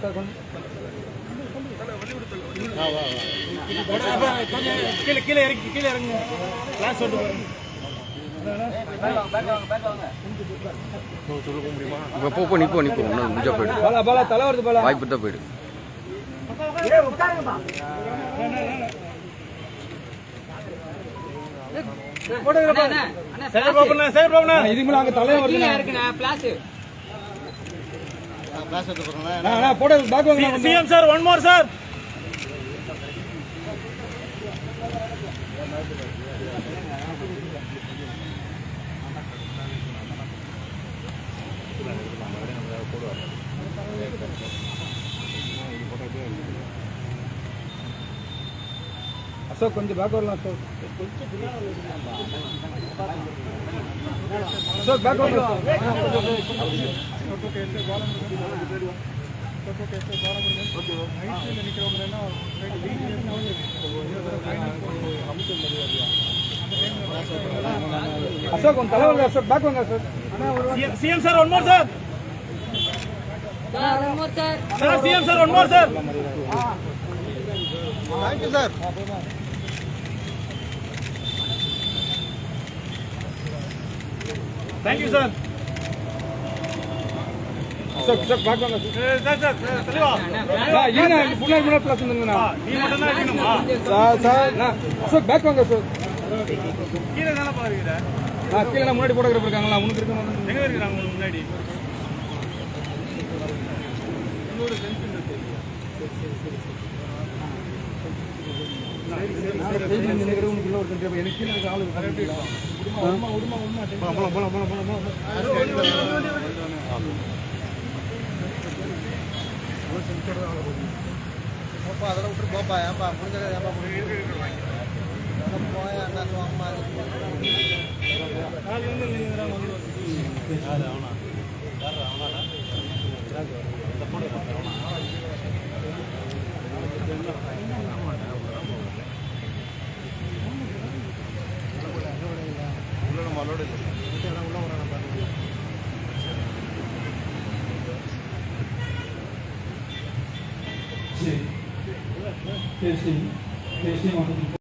Sir, கொஞ்சம். கொஞ்சம் கீழே கீழே இறக்கி கீழே இறங்குங்க. கிளாஸ் விட்டு பாருங்க போ போ நிப்போ நிப்போ. இன்னும் முடிஞ்சா போயிடு. பாலா பாலா தலை வருது பாலா வாய்ப்பு தான் போயிடு. இதுக்கு மேல அங்க தலை வருது போட பேக் வாங்க CM sir one more sir Ashok கொஞ்சம் பேக் வரலாம் அசோக் அசோக் பேக் வரலாம் அசோக் உன் தலை வருது அசோக் பேக் வாங்க Ashok CM sir one more sir sir CM sir one more sir thank you sir thank you sir back வாங்க அசோக் சார் சார் தெளிவா நான் முன்னாடி முன்னாடி பிளஸ் வந்துருங்கண்ணா நீ மட்டும் தான் இருக்கணுமா. சார் சார் அசோக் பேக் வாங்க அசோக் கீழே தானே பாருங்க நான் கீழே நான் முன்னாடி போட்டோகிராஃபர் இருக்காங்களா? உனக்கு இருக்க மாட்டேன் எங்க இருக்கிறாங்க உங்களுக்கு முன்னாடி? இருக்க. அதெல்லாம் விட்டு போப்பா ஏன்பா முடிஞ்சதை ஏன்பா முடிஞ்சு போய் அண்ணா சும்மா நாலு வந்து நீங்க வந்து Testing, testing on the